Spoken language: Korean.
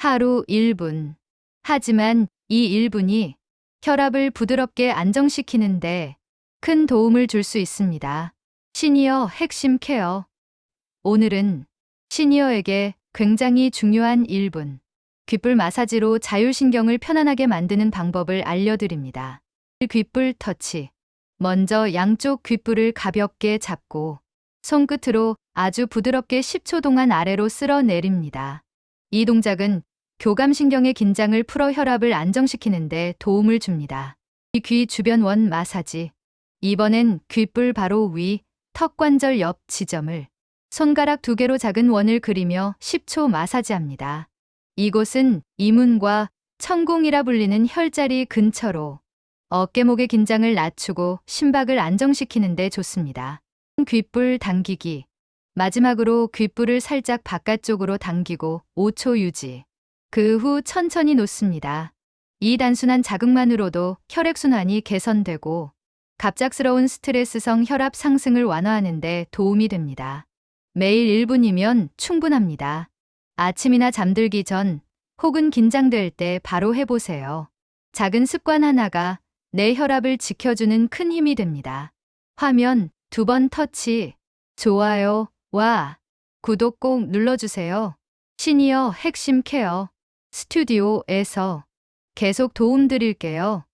하루 1분. 하지만 이 1분이 혈압을 부드럽게 안정시키는데 큰 도움을 줄 수 있습니다. 시니어 핵심 케어. 오늘은 시니어에게 굉장히 중요한 1분. 귓불 마사지로 자율신경을 편안하게 만드는 방법을 알려드립니다. 귓불 터치. 먼저 양쪽 귓불을 가볍게 잡고 손끝으로 아주 부드럽게 10초 동안 아래로 쓸어 내립니다. 이 동작은 교감신경의 긴장을 풀어 혈압을 안정시키는데 도움을 줍니다. 이귀 주변 원 마사지. 이번엔 귓불 바로 위, 턱관절 옆 지점을 손가락 두 개로 작은 원을 그리며 10초 마사지합니다. 이곳은 이문과 천공이라 불리는 혈자리 근처로 어깨목의 긴장을 낮추고 심박을 안정시키는 데 좋습니다. 귓불 당기기. 마지막으로 귓불을 살짝 바깥쪽으로 당기고 5초 유지. 그 후 천천히 놓습니다. 이 단순한 자극만으로도 혈액순환이 개선되고 갑작스러운 스트레스성 혈압 상승을 완화하는 데 도움이 됩니다. 매일 1분이면 충분합니다. 아침이나 잠들기 전 혹은 긴장될 때 바로 해보세요. 작은 습관 하나가 내 혈압을 지켜주는 큰 힘이 됩니다. 화면 두 번 터치, 좋아요, 와, 구독 꼭 눌러주세요. 시니어 핵심 케어 스튜디오에서 계속 도움 드릴게요.